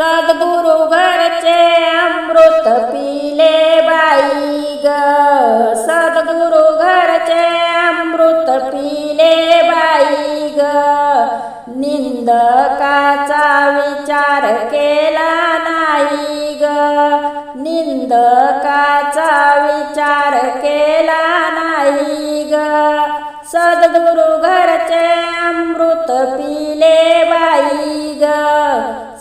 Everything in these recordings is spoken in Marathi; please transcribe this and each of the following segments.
सद्गुरु घरचे अमृत पिले बाई ग. सद्गुरु घरचे अमृत पिले बाई ग. निंदकाचा विचार केला नाही ग. निंदकाचा विचार केला नाही ग. सद्गुरु घरचे अमृत पिले बाई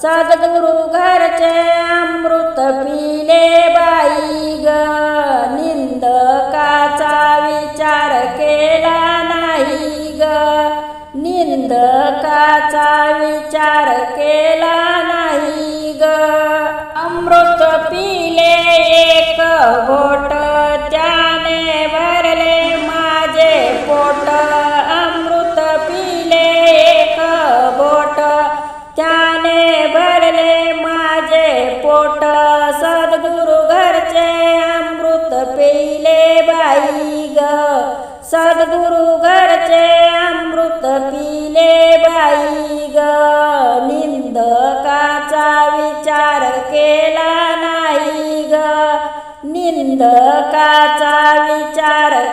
ग सद्गुरु घरचे अमृत पिले बाई ग. निंदकाचा विचार केला नाही ग. निंदकाचा विचार केला नाही ग. अमृत पिले एक हो सद्गुरु घरचे अमृत पिले बाई ग. निंदकाचा विचार केला नाही ग. निंदकाचा विचार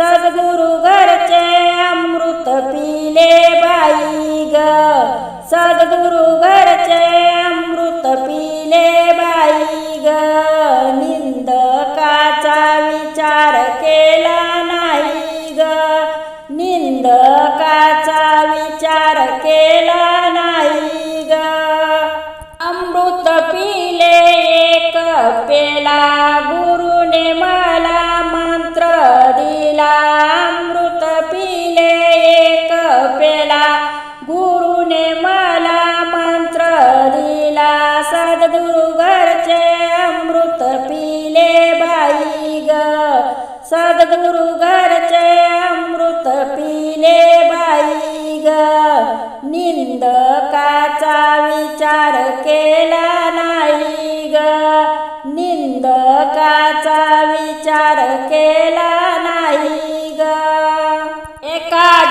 सद्गुरु घरचे अमृत पिले बाई ग. सद्गुरु घरचे अमृत पिले बाई ग. निंदकाचा विचार केला. केला गुरुने मला मंत्र दिला. सद्गुरु घरचे अमृत पिले बाई ग. सद्गुरु घरचे अमृत पिले बाई ग. निंदकाचा विचार केला नाही ग. निंदकाचा विचार केला नाही ग. एका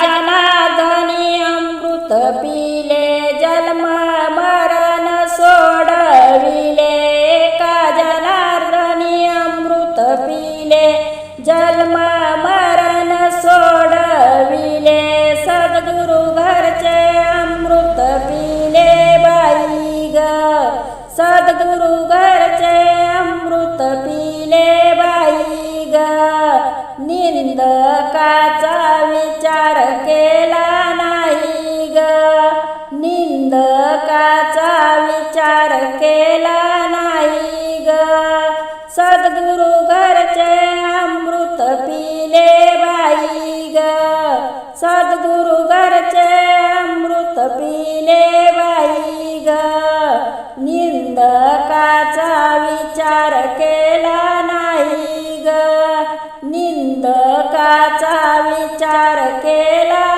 सद्गुरु घरचे अमृत पिले बाई ग निंदकाचा विचार केला नाही ग निंदकाचा विचार केला नाही ग सद्गुरु घरचे अमृत पिले बाई ग सद्गुरु घरचे अमृत पिले निंदकाचा विचार केला.